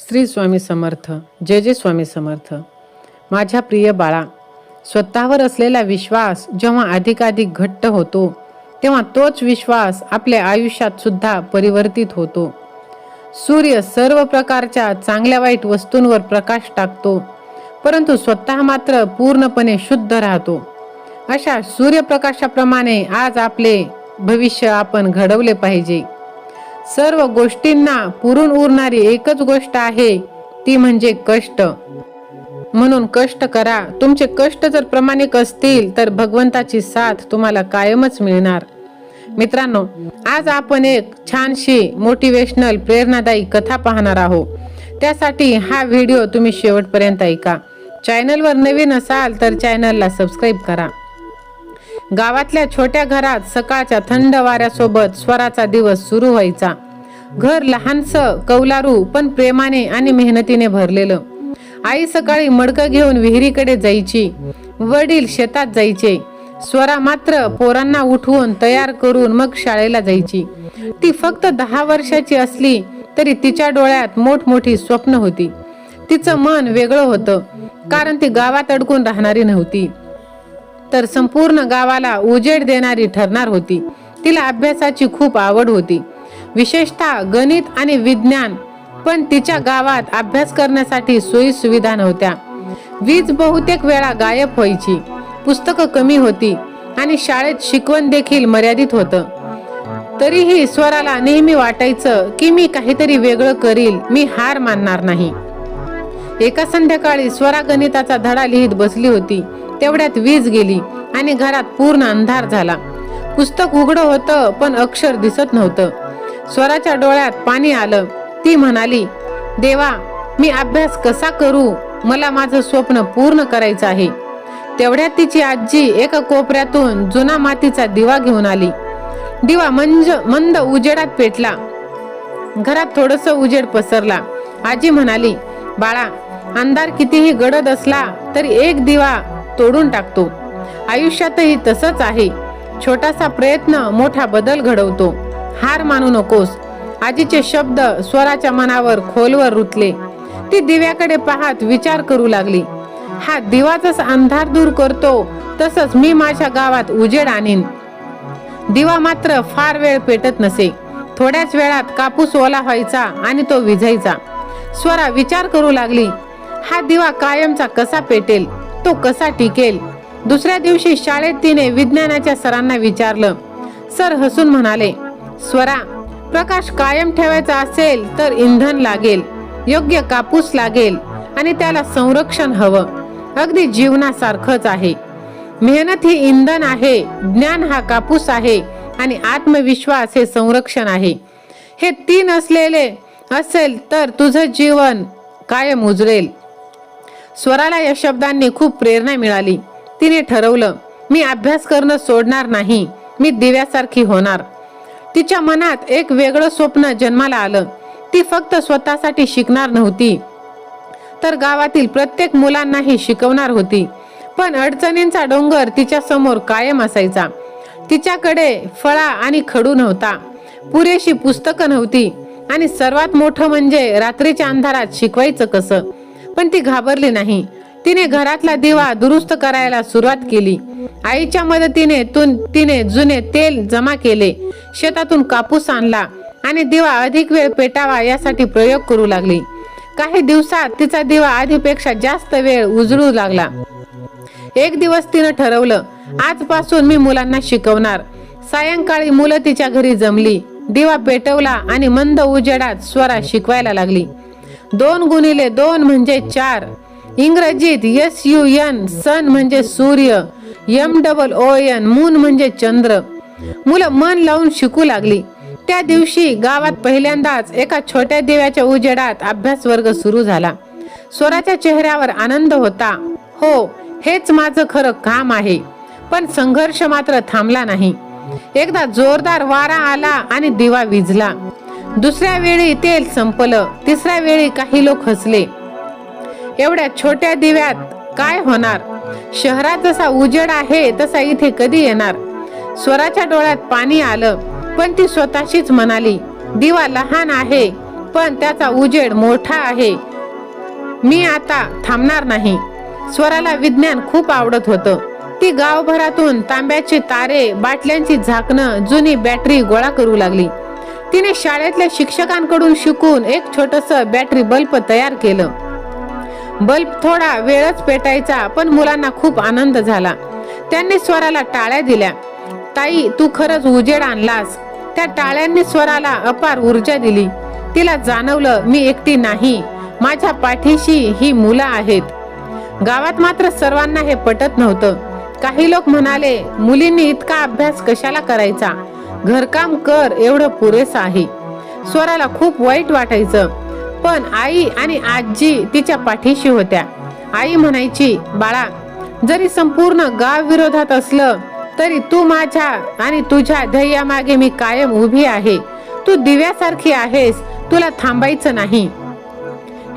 श्री स्वामी समर्थ जय जय स्वामी समर्थ. माझ्या प्रिय बाळा स्वतःवर असलेला विश्वास जेव्हा अधिकाधिक घट्ट होतो तेव्हा तोच विश्वास आपल्या आयुष्यात सुद्धा परिवर्तित होतो. सूर्य सर्व प्रकारच्या चांगल्या वाईट वस्तूंवर प्रकाश टाकतो परंतु स्वतः मात्र पूर्णपणे शुद्ध राहतो. अशा सूर्यप्रकाशाप्रमाणे आज आपले भविष्य आपण घडवले पाहिजे. सर्व गोष्टींना पुरून उरणारी एकच गोष्ट आहे ती म्हणजे कष्ट. म्हणून कष्ट करा. तुमचे कष्ट जर प्रामाणिक असतील तर भगवंताची साथ तुम्हाला कायमच मिळणार. मित्रांनो आज आपण एक छानशी मोटिवेशनल प्रेरणादायी कथा पाहणार आहोत. त्यासाठी हा व्हिडिओ तुम्ही शेवटपर्यंत ऐका. चॅनलवर नवीन असाल तर चॅनलला सबस्क्राईब करा. गावातल्या छोट्या घरात सकाळच्या थंड वाऱ्यासोबत स्वराचा दिवस सुरू व्हायचा. घर लहानस कौलारू पण प्रेमाने आणि मेहनतीने भरलेलं. आई सकाळी मडकं घेऊन विहिरीकडे जायची. वडील शेतात जायचे. स्वरा मात्र पोरांना उठवून तयार करून मग शाळेला जायची. ती फक्त दहा वर्षाची असली तरी तिच्या डोळ्यात मोठमोठी स्वप्न होती. तिचं मन वेगळं होतं कारण ती गावात अडकून राहणारी नव्हती. तर संपूर्ण गावाला उजेड देणारी ठरणार होती. तिला अभ्यासाची खूप आवड होती. विशेषतः गणित आणि विज्ञान पण तिच्या गावात अभ्यास करण्यासाठी सोयी सुविधा नव्हत्या. वीज बहुतेक वेळा गायब व्हायची. पुस्तकं कमी होती आणि शाळेत शिकवण देखील मर्यादित होतं. तरीही स्वराला नेहमी वाटायचं की मी काहीतरी वेगळं करील मी हार मानणार नाही. एका संध्याकाळी स्वरा गणिताचा धडा लिहित बसली होती. तेवढ्यात वीज गेली आणि घरात पूर्ण अंधार झाला. पुस्तक उघडं होतं पण अक्षर दिसत नव्हतं. स्वराच्या डोळ्यात पाणी आलं. ती म्हणाली देवा मी अभ्यास कसा करू? मला माझं स्वप्न पूर्ण करायचं आहे. तेवढ्यात तिची आजी एका कोपऱ्यातून जुना मातीचा दिवा घेऊन आली. दिवा मंज मंद उजेडात पेटला. घरात थोडस उजेड पसरला. आजी म्हणाली बाळा अंधार कितीही गडद असला तरी एक दिवा तोडून टाकतो. आयुष्यातही तसंच आहे. छोटासा प्रयत्न मोठा बदल घडवतो. हार मानू नकोस. आजीचे शब्द स्वराच्या मनावर खोलवर रुतले. ती दिव्याकडे पाहत विचार करू लागली. हा दिवाचाच अंधार दूर करतो तसंच मी माझ्या गावात उजेड आणीन. दिवा मात्र फार वेळ पेटत नसे. थोड्याच वेळात कापूस ओला व्हायचा आणि तो विझायचा स्वरा विचार करू लागली. हा दिवा कायमचा कसा पेटेल? तो कसा टिकेल? दुसऱ्या दिवशी शाळेत तिने विज्ञानाच्या सरांना विचारलं. सर हसून म्हणाले स्वरा प्रकाश कायम ठेवायचा असेल तर इंधन लागेल योग्य कापूस लागेल आणि त्याला संरक्षण हवं. अगदी जीवनासारखंच आहे. मेहनत ही इंधन आहे ज्ञान हा कापूस आहे आणि आत्मविश्वास हे संरक्षण आहे. हे तीन असलेले असेल तर तुझं जीवन कायम उजरेल. स्वराला या शब्दांनी खूप प्रेरणा मिळाली. तिने ठरवलं मी अभ्यास करणं सोडणार नाही. मी दिव्यासारखी होणार. तिच्या मनात एक वेगळं स्वप्न जन्माला आलं. ती फक्त स्वतःसाठी शिकणार नव्हती. तर गावातील प्रत्येक मुलांनाही शिकवणार होती. पण अडचणींचा डोंगर तिच्या समोर कायम असायचा. तिच्याकडे फळा आणि खडू नव्हता. पुरेशी पुस्तकं नव्हती. आणि सर्वात मोठं म्हणजे रात्रीच्या अंधारात शिकवायचं कसं? पण ती घाबरली नाही. तिने घरातला दिवा दुरुस्त करायला सुरुवात केली. आईच्या मदतीने तिने जुने तेल जमा केले. शेतातून कापूस आणला आणि दिवा अधिक वेळ पेटावा यासाठी प्रयोग करू लागली. काही दिवसात तिचा दिवा आधीपेक्षा जास्त वेळ उजळू लागला. एक दिवस तिनं ठरवलं आजपासून मी मुलांना शिकवणार. सायंकाळी मुलं तिच्या घरी जमली. दिवा पेटवला आणि मंद उजेडात स्वरा शिकवायला लागली. दोन गुणिले दोन म्हणजे चार. इंग्रजीत एस यू एन सन म्हणजे सूर्य M double O N moon म्हणजे चंद्र. मुलं मन लावून शिकू लागली. त्या दिवशी गावात पहिल्यांदाच एका छोट्या देव्याच्या उजेडात अभ्यास वर्ग सुरू झाला. स्वराच्या चेहऱ्यावर आनंद होता. हो हेच माझं खरं काम आहे. पण संघर्ष मात्र थांबला नाही. एकदा जोरदार वारा आला आणि दिवा विजला दुसऱ्या वेळी तेल संपलं तिसऱ्या वेळी काही लोक हसले. एवढ्या छोट्या दिव्यात काय होणार? शहरात जसा उजेड आहे तसा इथे कधी येणार? स्वराच्या डोळ्यात पाणी आलं पण ती स्वतःशीच म्हणाली दिवा लहान आहे पण त्याचा उजेड मोठा आहे. मी आता थांबणार नाही. स्वराला विज्ञान खूप आवडत होतं. ती गावभरातून तांब्याचे तारे बाटल्यांची झाकणं जुनी बॅटरी गोळा करू लागली. तिने शाळेतल्या शिक्षकांकडून शिकून एक छोटस बॅटरी बल्ब तयार केलं. बल्ब थोडा वेळच पेटायचा पण मुलांना खूप आनंद झाला. त्यांनी स्वराला टाळ्या दिल्या. ताई तू खरंच उजेड आणलास. त्या टाळ्यांनी स्वराला अपार ऊर्जा दिली. तिला जाणवलं मी एकटी नाही. माझ्या पाठीशी ही मुलं आहेत. गावात मात्र सर्वांना हे पटत नव्हतं. काही लोक म्हणाले मुलींनी इतका अभ्यास कशाला करायचा? घरकाम कर एवढं पुरेसं आहे. स्वराला खूप वाईट वाटायचं. पण आई आणि आजी तिच्या पाठीशी होत्या. आई म्हणायची बाळा जरी संपूर्ण गाव विरोधात असलं तरी तू माझ्या आणि तुझ्या ध्येयामागे मी कायम उभी आहे. तू दिव्यासारखी आहेस तुला थांबायचं नाही.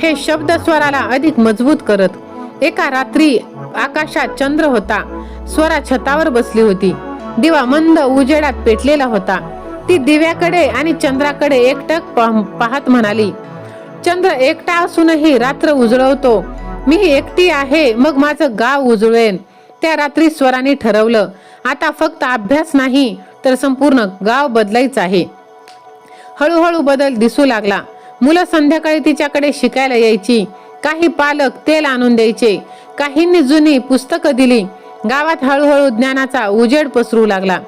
हे शब्द स्वराला अधिक मजबूत करत. एका रात्री आकाशात चंद्र होता. स्वरा छतावर बसली होती. दिवा मंद उजेडात पेटलेला होता. ती दिव्याकडे आणि चंद्राकडे एकटक पाहत म्हणाली चंद्र एकटा असूनही रात्र उजळवतो. मी एकटी आहे मग माझं गाव उजळेन. त्या रात्री स्वराने ठरवलं आता फक्त अभ्यास नाही तर संपूर्ण गाव बदलायचं आहे. हळूहळू बदल दिसू लागला. मुलं संध्याकाळी तिच्याकडे शिकायला यायची. काही पालक तेल आणून द्यायचे. काहींनी जुनी पुस्तकं दिली. गावात हळूहळू ज्ञानाचा उजेड पसरू लागला.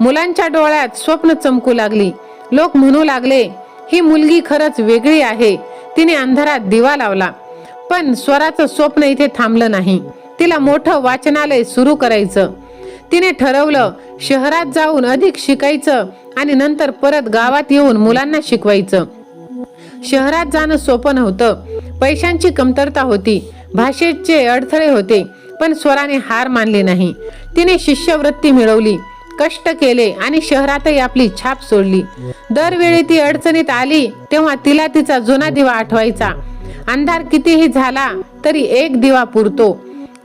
मुलांच्या डोळ्यात स्वप्न चमकू लागली. लोक म्हणू लागले ही मुलगी खरंच वेगळी आहे. तिने अंधारात दिवा लावला. पण स्वराचं स्वप्न इथे थांबलं नाही. तिला मोठं वाचनालय सुरू करायचं. तिने ठरवलं शहरात जाऊन अधिक शिकायचं आणि नंतर परत गावात येऊन मुलांना शिकवायचं. शहरात जाणं सोपं नव्हतं. पैशांची कमतरता होती. भाषेचे अडथळे होते. पण स्वराने हार मानली नाही. तिने शिष्यवृत्ती मिळवली. कष्ट केले आणि शहरातही आपली छाप सोडली. दरवेळी ती अडचणीत आली तेव्हा तिला तिचा जुना दिवा आठवायचा. अंधार कितीही झाला तरी एक दिवा पुरतो.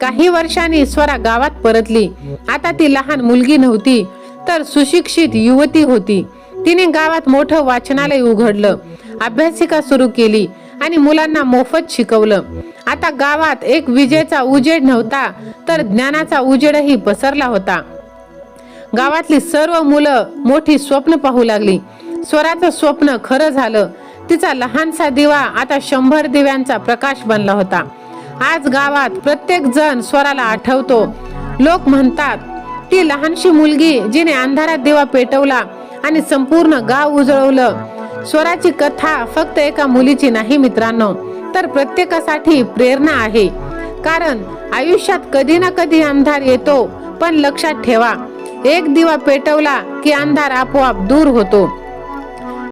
काही वर्षांनी स्वरा गावात परतली. आता ती लहान मुलगी नव्हती तर सुशिक्षित युवती होती. तिने गावात मोठं वाचनालय उघडलं अभ्यासिका सुरू केली आणि मुलांना मोफत शिकवलं. आता गावात एक विजेचा उजेड नव्हता तर ज्ञानाचा उजेडही पसरला होता. गावातली सर्व मुलं मोठी स्वप्न पाहू लागली. स्वराचं स्वप्न खरं झालं. तिचा लहानसा दिवा आता शंभर दिव्यांचा प्रकाश बनला होता. आज गावात प्रत्येक जण स्वराला आठवतो. लोक म्हणतात ती लहानशी मुलगी जिने अंधारात दिवा पेटवला आणि संपूर्ण गाव उजळवलं. स्वराची कथा फक्त एका मुलीची नाही मित्रांनो. तर प्रत्येकासाठी प्रेरणा आहे. कारण आयुष्यात कधी ना कधी अंधार येतो पण लक्षात ठेवा. एक दिवा पेटवला की अंधार आपोआप दूर होतो.